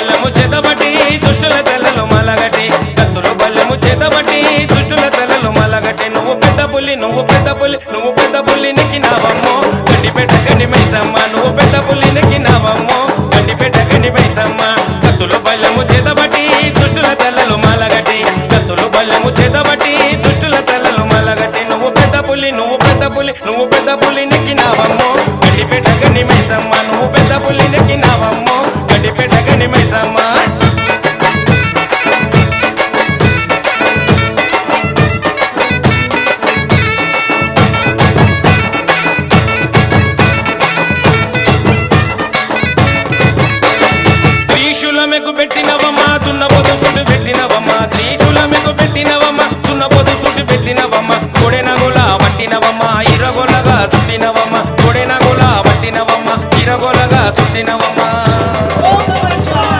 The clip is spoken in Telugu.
బల్లము చేతబట్టి దుష్టుల తెల్లలు మలగటి కత్తులు బల్లము చేతబట్టి దుష్టుల తెల్లలు మలగటి నువ్వు పెద్ద పులి నువ్వు పెద్ద పులి నువ్వు పెద్ద పులి నెక్కినావమ్మో. పెట్ట గండి మైసమ్మ నువ్వు పెద్ద పులి నెక్కినావమ్మో. పెట్ట గండి మైసమ్మ. కత్తులు బల్లము చేతబట్టి దుష్టుల తెల్లలు మలగటి కత్తులు బల్లము చేతబట్టి దుష్టుల తెల్లలు మలగటి నువ్వు పెద్ద పులి నువ్వు పెద్ద పులి నువ్వు పెద్ద పులి నెక్కినావమ్మో. పెట్ట గండి మైసమ్మ. త్రీశూలమెకు పెట్టినవమ్మా చున్న దున్నపోతు సుట్టు పెట్టినవమ్మా త్రీశూలమెకు పెట్టినవమ్మా చున్న దున్నపోతు సుట్టు పెట్టినవమ్మా కొడెనగోల